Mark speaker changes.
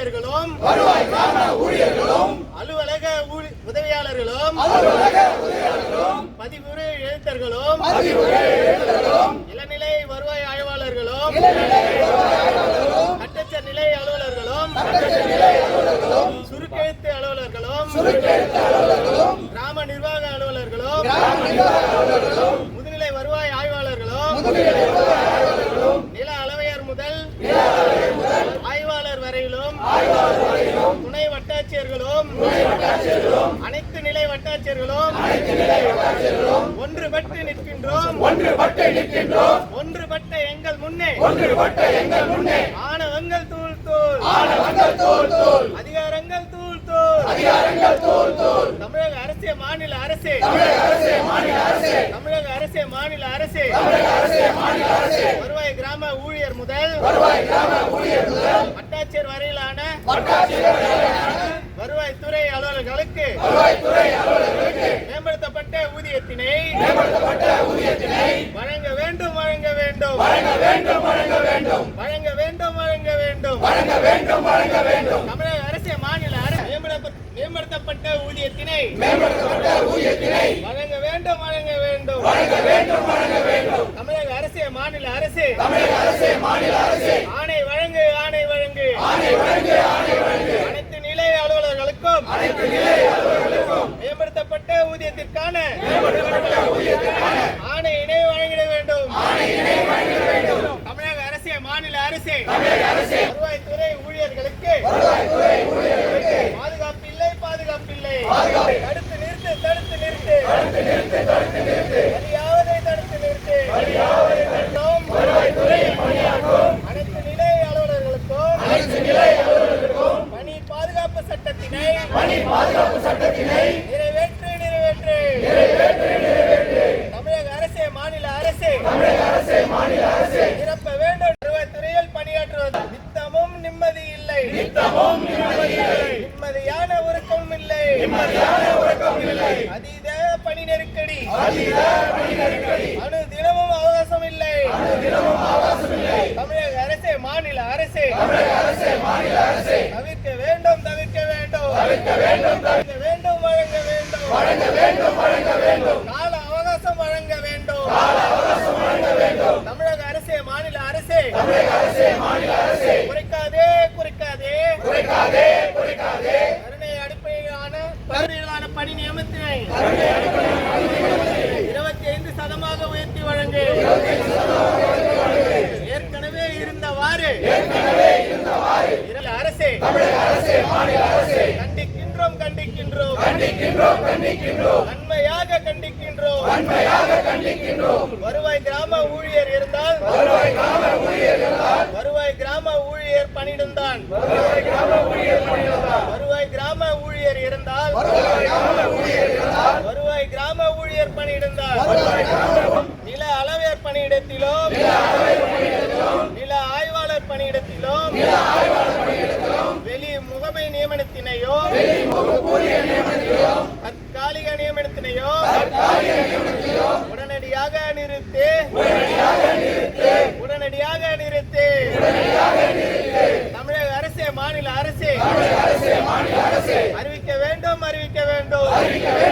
Speaker 1: ஊழியர்களும்
Speaker 2: வருவாய் கிராம ஊழியர்களும்
Speaker 1: அலுவலக உதவியாளர்களும்
Speaker 2: அலுவலக உதவியாளர்களும்
Speaker 1: பதிவுறு எழுத்தர்களும்
Speaker 2: பதிவுரை எழுத்தர்களும்
Speaker 1: இளநிலை வருவாய் ஆய்வாளர்களும்
Speaker 2: இளநிலை வருவாய் அலுவலர்களும்
Speaker 1: கட்டச்ச நிலை அலுவலர்களும்
Speaker 2: சட்டத்த நிலை அலுவலர்களும்
Speaker 1: சுருக்கெழுத்து அலுவலர்களும்
Speaker 2: சுருக்கெழுத்து அலுவலர்களும்
Speaker 1: கிராம நிர்வாக அலுவலர்களும்
Speaker 2: கிராம நிர்வாக அலுவலர்களும்
Speaker 1: முதுநிலை வருவாய் ஆய்வாளர்களும்
Speaker 2: முதுநிலை வருவாய் அலுவலர்களும்
Speaker 1: நில அளவையர் முதல்
Speaker 2: நில அளவை முதல்
Speaker 1: ஆய்வாளர் வரையிலும்
Speaker 2: ஆய்வாளர் வரையிலும்
Speaker 1: துணை வட்டாட்சியர்களும் அனைத்து நிலை வட்டாட்சியர்களும் ஒன்றுபட்டு நிற்கின்றோம்.
Speaker 2: ஒன்றுபட்டு நிற்கின்றோம்.
Speaker 1: ஒன்றுபட்ட எங்கள் முன்னே.
Speaker 2: ஒன்றுபட்ட எங்கள் முன்னே.
Speaker 1: ஆணவங்கள் தூள் தூள்
Speaker 2: ஆனவங்கள் தோல் தோல்
Speaker 1: அதிகாரங்கள் தூள் தூள்
Speaker 2: அதிகாரங்கள் தோல் தோல்
Speaker 1: தமிழக அரசே மாநில அரசே.
Speaker 2: தமிழக அரசே மாநில அரசே.
Speaker 1: தமிழக அரசே மாநில அரசே
Speaker 2: தமிழக அரசே மாநில அரசே
Speaker 1: வருவாய் கிராம ஊழியர் முதல். வட்டாட்சியர் வரையிலான
Speaker 2: வட்டாட்சியர் வரையிலான
Speaker 1: வருவாய் துறை அலுவலர்களுக்கு மேம்படுத்தப்பட்ட ஊதியத்தினை வழங்க வேண்டும் வழங்க வேண்டும்.
Speaker 2: வழங்க வேண்டும் வழங்க வேண்டும்.
Speaker 1: வழங்க வேண்டும் வழங்க வேண்டும்.
Speaker 2: வழங்க வேண்டும் வழங்க வேண்டும்.
Speaker 1: தமிழக அரசே மாநில அரசு மேம்படுத்த- மேம்படுத்தப்பட்ட ஊதியத்தினை
Speaker 2: மேம்படுத்தப்பட்ட ஊதியத்தினை
Speaker 1: வழங்க வேண்டும் வழங்க வேண்டும்.
Speaker 2: வழங்க வேண்டும் வழங்க வேண்டும்.
Speaker 1: தமிழக அரசே மாநில அரசு.
Speaker 2: தமிழக அரசே மாநில அரசே.
Speaker 1: ஆணை வழங்கு ஆணை வழங்கு.
Speaker 2: ஆணை வழங்கு ஆணை வழங்கு.
Speaker 1: அனைத்து நிலை அலுவலர்களுக்கும்
Speaker 2: அனைத்து நிலை அலுவலர்களுக்கும்
Speaker 1: மேம்படுத்தப்பட்ட ஊதியத்திற்கான
Speaker 2: மேம்படுத்தப்பட்ட ஊதியத்திற்கான
Speaker 1: ஆணையினை வழங்கிட வேண்டும்.
Speaker 2: ஆணையினை வழங்க வேண்டும்.
Speaker 1: தமிழக அரசே மாநில அரசே.
Speaker 2: தமிழக அரசே.
Speaker 1: வருவாய்த்துறை ஊழியர்களுக்கு
Speaker 2: வருவாய் துறை ஊழியர்களுக்கு
Speaker 1: பாதுகாப்பில்லை பாதுகாப்பில்லை
Speaker 2: பாதுகாப்பு.
Speaker 1: தடுத்து நிறுத்து தடுத்து நிறுத்து
Speaker 2: தடுத்து நிறுத்து தடுத்து நிறுத்து
Speaker 1: வலியாவதை தடுத்து நிறுத்து
Speaker 2: வலியாவதை
Speaker 1: மற்றும்
Speaker 2: வருவாய் துறையில் பணியாற்றும்
Speaker 1: அனைத்து நிலை அலுவலர்களுக்கும்
Speaker 2: அனைத்து நிலை அலுவலர்களுக்கும்
Speaker 1: பணி பாதுகாப்பு சட்டத்தினை
Speaker 2: பணி பாதுகாப்பு சட்டத்தினை
Speaker 1: நிறைவேற்று நிறைவேற்று.
Speaker 2: நிறைவேற்று நிறைவேற்று.
Speaker 1: தமிழக அரசே மாநில அரசே.
Speaker 2: தமிழக அரசே மாநில அரசே.
Speaker 1: நிரப்ப வேண்டும் வருவாய்த்துறையில் பணியாற்றுவது. நித்தமும் நிம்மதி இல்லை.
Speaker 2: நித்தமும்
Speaker 1: நிம்மதியான உறக்கம் இல்லை.
Speaker 2: நிம்மதியான உறக்கம் இல்லை.
Speaker 1: அதீத பணி நெருக்கடி.
Speaker 2: அதீத பணி நெருக்கடி.
Speaker 1: அணு தினமும் அவகாசம் இல்லை.
Speaker 2: தினமும் இல்லை.
Speaker 1: தமிழக அரசே மாநில அரசே.
Speaker 2: தமிழக அரசே மாநில அரசே.
Speaker 1: வேண்டும் வேண்டும் வழங்க வேண்டும் வழங்க வேண்டும்
Speaker 2: வழங்க வேண்டும் வழங்க வேண்டும்
Speaker 1: கால அவகாசம் வழங்க வேண்டும்
Speaker 2: அவகாசம் வழங்க வேண்டும்
Speaker 1: தமிழக அரசே மாநில அரசே
Speaker 2: தமிழக அரசே மாநில அரசே
Speaker 1: குறைக்காதே குறைக்காதே
Speaker 2: குறைக்காதே குறைக்காதே
Speaker 1: கருணை அடிப்படையிலான பகுதியிலான பணி நியமனத்தினை இருபத்தி ஐந்து சதமாக உயர்த்தி வழங்கு ஏற்கனவே இருந்தவாறு இருந்த அரசே
Speaker 2: தமிழக அரசே மாநில
Speaker 1: கண்டிக்கின்றோம் கண்டிக்கின்றோம். நன்மையாக கண்டிக்கின்றோம்.
Speaker 2: உண்மையாக கண்டிக்கின்றோம்.
Speaker 1: வருவாய் கிராம ஊழியர் இருந்தால்
Speaker 2: வருவாய் கிராம ஊழியர் இருந்தால்
Speaker 1: வருவாய் கிராம ஊழியர் பணியிடம்தான்
Speaker 2: வருவாய் கிராம ஊழியர் பணியிடம்தான்
Speaker 1: வருவாய் கிராம ஊழியர் இருந்தால்
Speaker 2: வருவாய் கிராம ஊழியர் இருந்தால்
Speaker 1: வருவாய் கிராம ஊழியர் பணியிடம்தான்
Speaker 2: வருவாய் கிராம
Speaker 1: நில அளவையர் பணியிடத்திலும்
Speaker 2: நில அளவை பணியிடத்திலும்
Speaker 1: நில ஆய்வாளர் பணியிடத்திலும்
Speaker 2: நில ஆய்வாளர் பணியிடத்திலும்
Speaker 1: வெளி முகமை நியமனத்தினையோ
Speaker 2: வெளி
Speaker 1: உடனடியாக நிறுத்து.
Speaker 2: உடனடியாக நிறுத்து.
Speaker 1: தமிழக அரசு மாநில அரசு.
Speaker 2: அறிவிக்க வேண்டும் அறிவிக்க வேண்டும்.